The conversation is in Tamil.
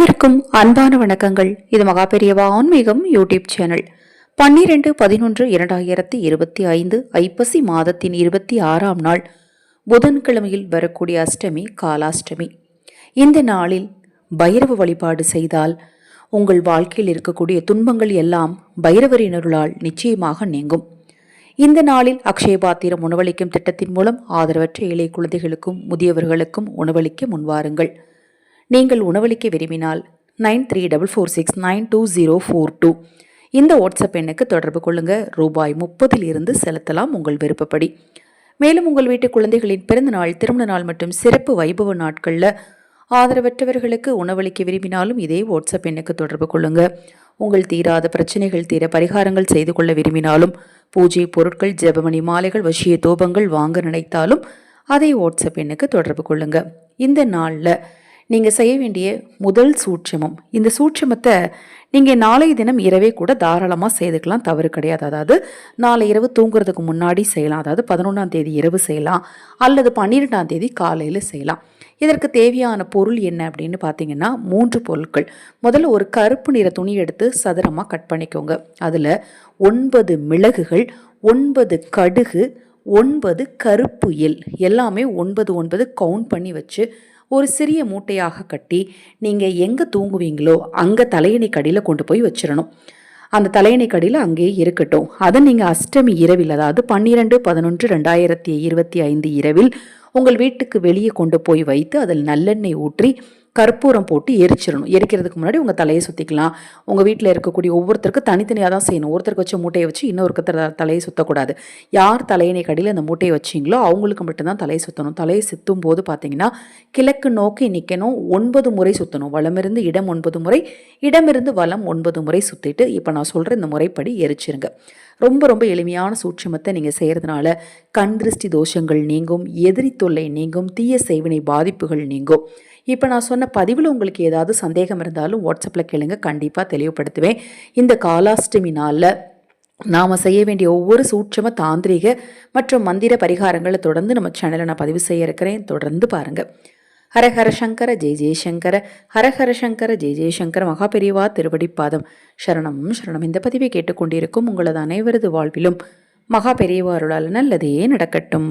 அனைவருக்கும் அன்பான வணக்கங்கள். இது மகாபெரியவா ஆன்மீகம் யூடியூப் சேனல். பன்னிரெண்டு பதினொன்று இரண்டாயிரத்தி இருபத்தி ஐந்து ஐப்பசி மாதத்தின் இருபத்தி ஆறாம் நாள் புதன்கிழமையில் வரக்கூடிய அஷ்டமி காலாஷ்டமி. இந்த நாளில் பைரவ வழிபாடு செய்தால் உங்கள் வாழ்க்கையில் இருக்கக்கூடிய துன்பங்கள் எல்லாம் பைரவரினருளால் நிச்சயமாக நீங்கும். இந்த நாளில் அக்ஷய பாத்திரம் உணவளிக்கும் திட்டத்தின் மூலம் ஆதரவற்ற ஏழை குழந்தைகளுக்கும் முதியவர்களுக்கும் உணவளிக்க முன்வாருங்கள். நீங்கள் உணவளிக்க விரும்பினால் nine three double four six nine two zero four two. இந்த வாட்ஸ்அப் எண்ணுக்கு தொடர்பு கொள்ளுங்க. ரூபாய் முப்பதில் இருந்து செலுத்தலாம் உங்கள் விருப்பப்படி. மேலும் உங்கள் வீட்டு குழந்தைகளின் பிறந்த நாள் திருமண நாள் மற்றும் சிறப்பு வைபவ நாட்களில் ஆதரவற்றவர்களுக்கு உணவளிக்க விரும்பினாலும் இதே வாட்ஸ்அப் எண்ணுக்கு தொடர்பு கொள்ளுங்க. உங்கள் தீராத பிரச்சனைகள் தீர பரிகாரங்கள் செய்து கொள்ள விரும்பினாலும் பூஜை பொருட்கள் ஜெபமணி மாலைகள் வசிய தோபங்கள் வாங்க நினைத்தாலும் அதே வாட்ஸ்அப் எண்ணுக்கு தொடர்பு கொள்ளுங்க. இந்த நாளில் நீங்கள் செய்ய வேண்டிய முதல் சூட்சமம். இந்த சூட்சமத்தை நீங்கள் நாளைய தினம் இரவே கூட தாராளமாக செய்துக்கலாம். தவறு கிடையாது. அதாவது நாளை இரவு தூங்குறதுக்கு முன்னாடி செய்யலாம். அதாவது பதினொன்றாம் தேதி இரவு செய்யலாம். அல்லது பன்னிரெண்டாம் தேதி காலையில் செய்யலாம். இதற்கு தேவையான பொருள் என்ன அப்படின்னு பார்த்தீங்கன்னா மூன்று பொருட்கள். முதல்ல ஒரு கருப்பு நிற துணி எடுத்து சதுரமாக கட் பண்ணிக்கோங்க. அதில் ஒன்பது மிளகுகள் ஒன்பது கடுகு ஒன்பது கருப்பு எல் எல்லாமே ஒன்பது ஒன்பது கவுண்ட் பண்ணி வச்சு ஒரு சிறிய மூட்டையாக கட்டி நீங்கள் எங்கே தூங்குவீங்களோ அங்கே தலையணை கடியில் கொண்டு போய் வச்சிடணும் அந்த தலையணை கடியில் அங்கேயே இருக்கட்டும். அதை நீங்கள் அஷ்டமி இரவில் அதாவது பன்னிரெண்டு பதினொன்று ரெண்டாயிரத்தி இருபத்தி ஐந்து இரவில் உங்கள் வீட்டுக்கு வெளியே கொண்டு போய் வைத்து அதில் நல்லெண்ணெய் ஊற்றி கற்பூரம் போட்டு எரிச்சிடணும். எரிக்கிறதுக்கு முன்னாடி உங்கள் தலையை சுற்றிக்கலாம் உங்கள் வீட்டில் இருக்கக்கூடிய ஒவ்வொருத்தருக்கும் தனித்தனியாக தான் செய்யணும். ஒருத்தருக்கு வச்ச மூட்டையை வச்சு இன்னொருத்தர் தலையை சுற்றக்கூடாது யார் தலையினை கடையில் அந்த மூட்டையை வச்சிங்களோ அவங்களுக்கு மட்டும்தான் தலையை சுற்றணும் தலையை சுற்றும் போது பார்த்தீங்கன்னா கிழக்கு நோக்கி நிற்கணும் ஒன்பது முறை சுற்றணும் வளமிருந்து இடம் ஒன்பது முறை இடமிருந்து வளம் ஒன்பது முறை சுற்றிட்டு இப்போ நான் சொல்கிற இந்த முறைப்படி எரிச்சிருங்க. ரொம்ப ரொம்ப எளிமையான சூட்சமத்தை நீங்கள் செய்கிறதுனால கண் திருஷ்டி தோஷங்கள் நீங்கும் எதிரி தொல்லை நீங்கும் தீய செய்வினை பாதிப்புகள் நீங்கும். இப்போ நான் சொன்ன பதிவில் உங்களுக்கு ஏதாவது சந்தேகம் இருந்தாலும் வாட்ஸ்அப்பில் கேளுங்க. கண்டிப்பாக தெளிவுபடுத்துவேன். இந்த காலாஷ்டமி நாளில் நாம் செய்ய வேண்டிய ஒவ்வொரு சூட்சம தாந்திரிக மற்றும் மந்திர பரிகாரங்களை தொடர்ந்து நம்ம சேனலை நான் பதிவு செய்ய இருக்கிறேன். தொடர்ந்து பாருங்கள் ஹரஹர சங்கர ஜெய ஜெயசங்கர ஹரஹர சங்கர ஜெய ஜெயசங்கர மகாபெரிவா திருவடிப்பாதம். சரணம் சரணம். இந்த பதிவை கேட்டுக்கொண்டிருக்கும் உங்களது அனைவரது வாழ்விலும் மகா பெரியவாருளால் நல்லதே நடக்கட்டும்.